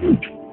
Za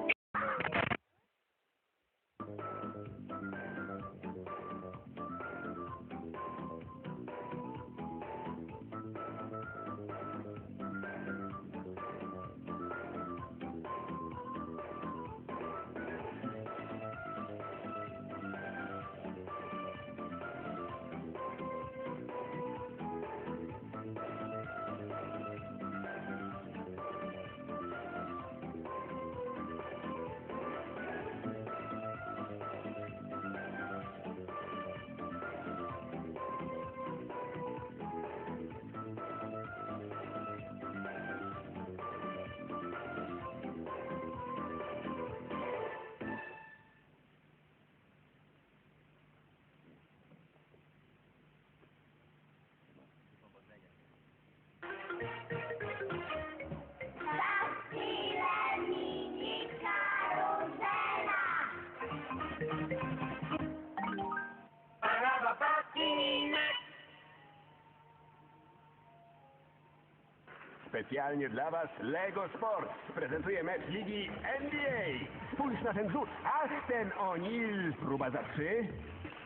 Specjalnie dla Was Lego Sports prezentuje mecz ligi NBA. Spójrz na ten rzut. Ach, ten O'Neal. Próba za trzy.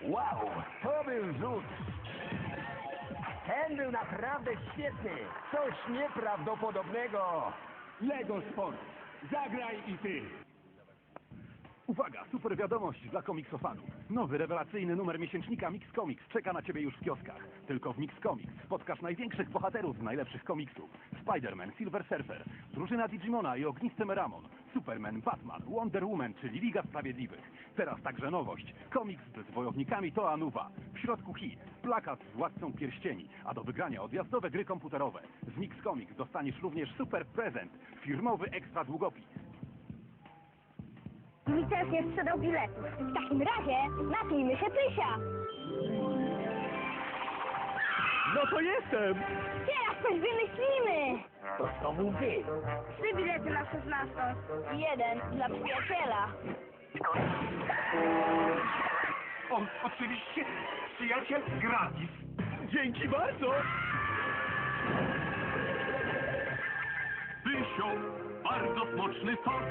Wow, to był rzut. Ten był naprawdę świetny. Coś nieprawdopodobnego. Lego Sports. Zagraj i ty. Uwaga, super wiadomość dla komiksofanów. Nowy, rewelacyjny numer miesięcznika Mix Comics czeka na Ciebie już w kioskach. Tylko w Mix Comics spotkasz największych bohaterów z najlepszych komiksów. Spider-Man, Silver Surfer, drużyna Digimona i ognisty Meramon, Superman, Batman, Wonder Woman, czyli Liga Sprawiedliwych. Teraz także nowość. Komiks z wojownikami to Anuwa. W środku hit, plakat z Władcą Pierścieni, a do wygrania odjazdowe gry komputerowe. Z Mix Comics dostaniesz również super prezent, firmowy ekstra długopis. Mi też nie sprzedał biletów. W takim razie napijmy się pysia. No to jestem! Teraz coś wymyślimy. To co mówi? Trzy bilety na 16 i jeden dla przyjaciela. On oczywiście przyjaciel gratis. Dzięki bardzo! Pysio, bardzo smaczny sok.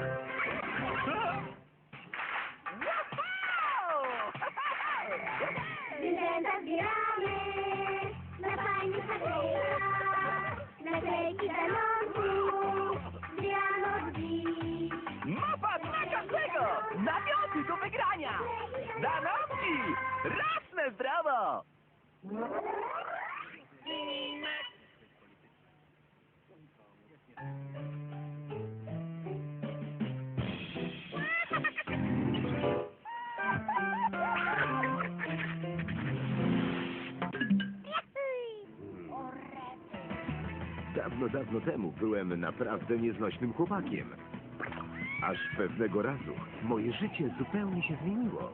Mapa dla każdego! Namioty do wygrania! Zanotki! Rasne zdrowo! Dawno, dawno temu byłem naprawdę nieznośnym chłopakiem. Aż pewnego razu moje życie zupełnie się zmieniło.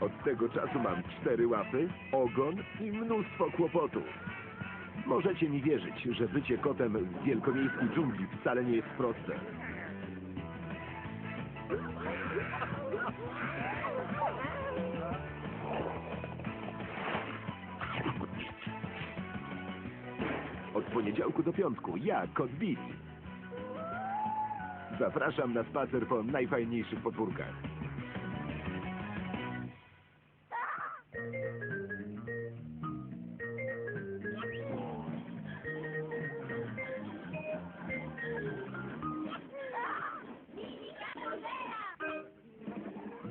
Od tego czasu mam cztery łapy, ogon i mnóstwo kłopotów. Możecie mi wierzyć, że bycie kotem w wielkomiejskiej dżungli wcale nie jest proste. Poniedziałku do piątku ja, kot. Zapraszam na spacer po najfajniejszych podwórkach.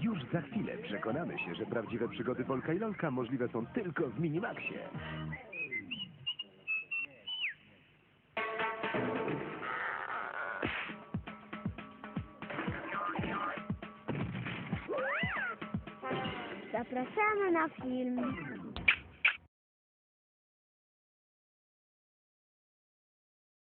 Już za chwilę przekonamy się, że prawdziwe przygody Polka i Lolka możliwe są tylko w Minimaxie. Запросимо на фільм.